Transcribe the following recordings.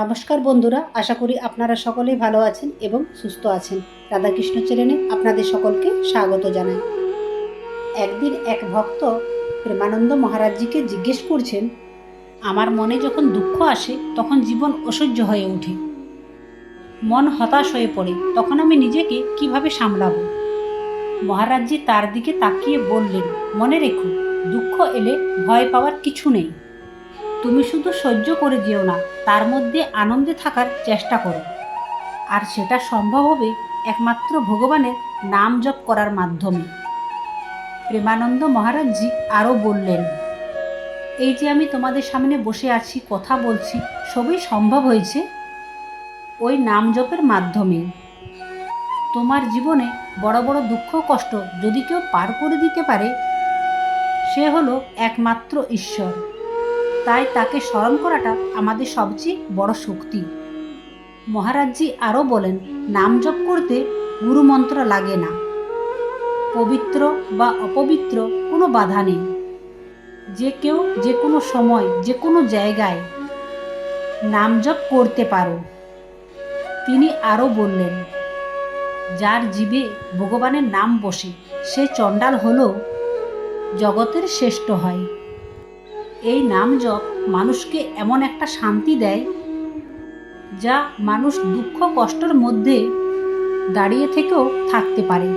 নমস্কার বন্ধুরা, আশা করি আপনারা সকলেই ভালো আছেন এবং সুস্থ আছেন। রাধাকৃষ্ণ চ্যানেলে আপনাদের সকলকে স্বাগত জানাই। একদিন এক ভক্ত প্রেমানন্দ মহারাজজিকে জিজ্ঞেস করছেন, আমার মনে যখন দুঃখ আসে, তখন জীবন অসহ্য হয়ে ওঠে। মন হতাশ হয়ে পড়ে, তখন আমি নিজেকে কীভাবে সামলাবো? মহারাজজি তার দিকে তাকিয়ে বললেন, মনে রেখো, দুঃখ এলে ভয় পাওয়ার কিছু নেই। তুমি শুধু সহ্য করে যেও না, তার মধ্যে আনন্দে থাকার চেষ্টা করো। আর সেটা সম্ভব হবে একমাত্র ভগবানের নাম জপ করার মাধ্যমে। প্রেমানন্দ মহারাজজি আরও বললেন, এই যে আমি তোমাদের সামনে বসে আছি, কথা বলছি, সবই সম্ভব হয়েছে? ওই নাম জপের মাধ্যমে। তোমার জীবনে বড় বড় দুঃখ কষ্ট যদি কেউ পার করে দিতে পারে, সে হলো একমাত্র ঈশ্বর। তাই তাকে স্মরণ করাটা আমাদের সবচেয়ে বড় শক্তি। মহারাজজি আরও বলেন, নাম জপ করতে গুরুমন্ত্র লাগে না। পবিত্র বা অপবিত্র কোনো বাধা নেই। যে কেউ যে কোনো সময়, যে কোনো জায়গায় নাম জপ করতে পারো। তিনি আরও বললেন, যার জীবে ভগবানের নাম বসে, সে চণ্ডাল হলেও জগতের শ্রেষ্ঠ হয়। এই নাম জপ মানুষকে এমন একটা শান্তি দেয় যা মানুষ দুঃখ কষ্টের মধ্যে দাঁড়িয়ে থেকেও থাকতে পারে।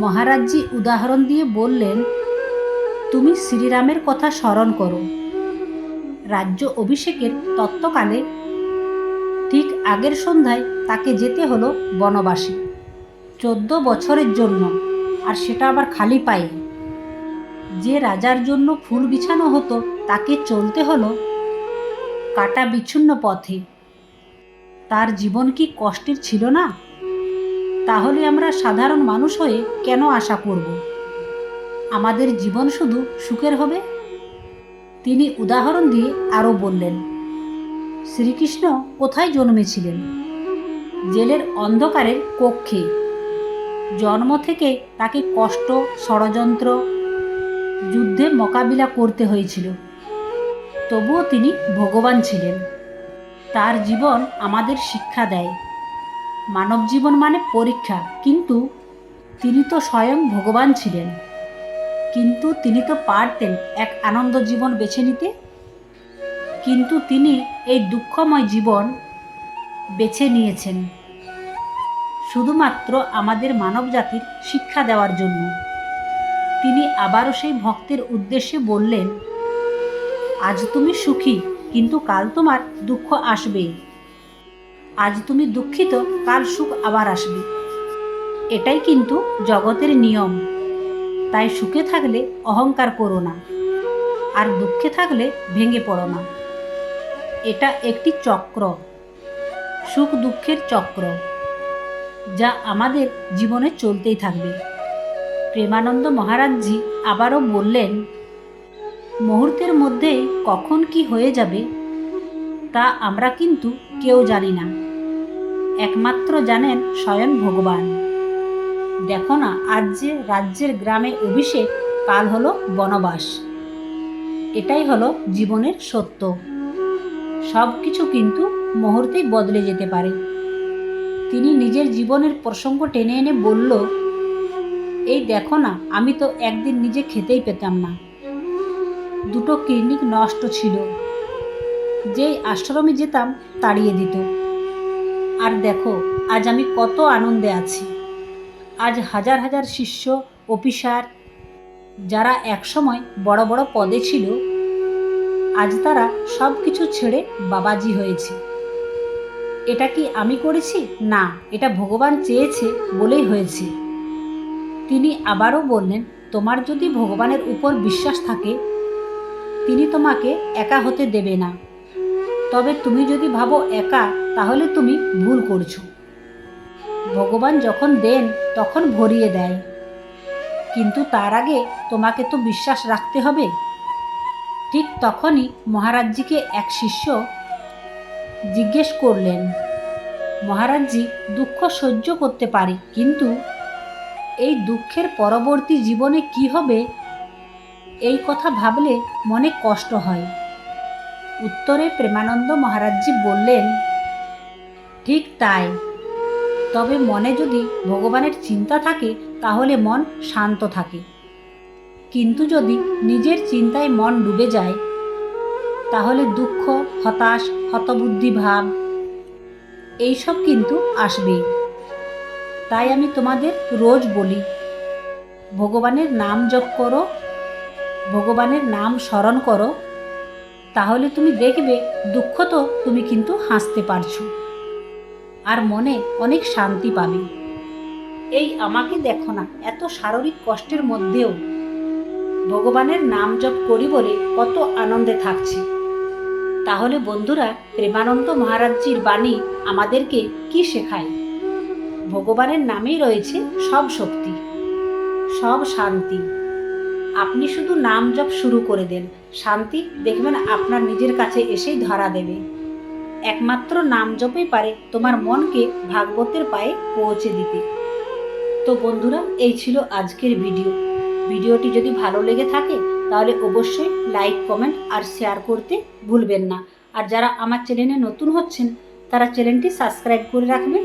মহারাজজি উদাহরণ দিয়ে বললেন, তুমি শ্রীরামের কথা স্মরণ করো। রাজ্য অভিষেকের তত্ত্বকালে ঠিক আগের সন্ধ্যায় তাকে যেতে হলো বনবাসী। চোদ্দ বছরের জন্য, আর সেটা আবার খালি পায়ে। যে রাজার জন্য ফুল বিছানো হতো, তাকে চলতে হলো কাটা বিচ্ছিন্ন পথে। তার জীবন কি কষ্টের ছিল না? তাহলে আমরা সাধারণ মানুষ হয়ে কেন আশা করব? আমাদের জীবন শুধু সুখের হবে? তিনি উদাহরণ দিয়ে আরও বললেন, শ্রীকৃষ্ণ কোথায় জন্মেছিলেন? জেলের অন্ধকারের কক্ষে। জন্ম থেকে তাকে কষ্ট, ষড়যন্ত্র যুদ্ধে মোকাবিলা করতে হয়েছিল। তবুও তিনি ভগবান ছিলেন। তার জীবন আমাদের শিক্ষা দেয়। মানব জীবন মানে পরীক্ষা, কিন্তু তিনি তো স্বয়ং ভগবান ছিলেন। কিন্তু তিনি তো পারতেন এক আনন্দ জীবন বেছে নিতে। কিন্তু তিনি এই দুঃখময় জীবন বেছে নিয়েছেন। শুধুমাত্র আমাদের মানব জাতির শিক্ষা দেওয়ার জন্য। তিনি আবারও সেই ভক্তের উদ্দেশ্যে বললেন, আজ তুমি সুখী, কিন্তু কাল তোমার দুঃখ আসবে। আজ তুমি দুঃখিত, কাল সুখ আবার আসবে। এটাই কিন্তু জগতের নিয়ম। তাই সুখে থাকলে অহংকার করো না, আর দুঃখে থাকলে ভেঙে পড়ো না। এটা একটি চক্র সুখ দুঃখের চক্র, যা আমাদের জীবনে চলতেই থাকবে। প্রেমানন্দ মহারাজজি আবারও বললেন, মুহূর্তের মধ্যে কখন কি হয়ে যাবে, তা আমরা কিন্তু কেউ জানি না। একমাত্র জানেন স্বয়ং ভগবান। দেখো না, আজ যে রাজ্যের গ্রামে অভিষেক, কাল হলো বনবাস। এটাই হলো জীবনের সত্য। সব কিছু কিন্তু মুহূর্তেই বদলে যেতে পারে। তিনি নিজের জীবনের প্রসঙ্গ টেনে এনে বলল এই দেখো না, আমি তো একদিন নিজে খেতেই পেতাম না। দুটো ক্লিনিক নষ্ট ছিল। যেই আশ্রমে যেতাম, তাড়িয়ে দিত। আর দেখো, আজ আমি কত আনন্দে আছি। আজ হাজার হাজার শিষ্য, অফিসার, যারা একসময় বড় বড় পদে ছিল, আজ তারা সব কিছু ছেড়ে বাবাজি হয়েছে। এটা কি আমি করেছি? না, এটা ভগবান চেয়েছে বলেই হয়েছে। তিনি আবারও বললেন, তোমার যদি ভগবানের উপর বিশ্বাস থাকে, তিনি তোমাকে একা হতে দেবে না। তবে তুমি যদি ভাবো একা, তাহলে তুমি ভুল করছ। ভগবান যখন দেন, তখন ভরিয়ে দেয়। কিন্তু তার আগে তোমাকে তো বিশ্বাস রাখতে হবে। ঠিক তখনই মহারাজজিকে এক শিষ্য জিজ্ঞেস করলেন, মহারাজজি, দুঃখ সহ্য করতে পারে, কিন্তু এই দুঃখের পরবর্তী জীবনে কি হবে? এই কথা ভাবলে মনে কষ্ট হয়। উত্তরে প্রেমানন্দ মহারাজজি বললেন, ঠিক তাই। তবে মনে যদি ভগবানের চিন্তা থাকে, তাহলে মন শান্ত থাকে। কিন্তু যদি নিজের চিন্তায় মন ডুবে যায়, তাহলে দুঃখ, হতাশ, হতবুদ্ধি ভাব, এইসব কিন্তু আসবেই। তাই আমি তোমাদের রোজ বলি, ভগবানের নাম জপ করো, ভগবানের নাম স্মরণ করো, তাহলে তুমি দেখবে দুঃখ তো তুমি কিন্তু হাসতে পারছ। আর মনে অনেক শান্তি পাবে। এই আমাকে দেখো না, এত শারীরিক কষ্টের মধ্যেও ভগবানের নাম জপ করি বলে কত আনন্দে থাকছে। তাহলে বন্ধুরা, প্রেমানন্দ মহারাজজির বাণী আমাদেরকে কি শেখায়? ভগবানের নামেই রয়েছে সব শক্তি, সব শান্তি। আপনি শুধু নাম জপ শুরু করে দেন, শান্তি দেখবেন আপনার নিজের কাছে এসেই ধরা দেবে। একমাত্র নাম জপই পারে তোমার মনকে ভাগবতের পায়ে পৌঁছে দিতে। তো বন্ধুরা, এই ছিল আজকের ভিডিও। ভিডিওটি যদি ভালো লেগে থাকে, তাহলে অবশ্যই লাইক, কমেন্ট আর শেয়ার করতে ভুলবেন না। আর যারা আমার চ্যানেলে নতুন হচ্ছেন, তারা চ্যানেলটি সাবস্ক্রাইব করে রাখবেন।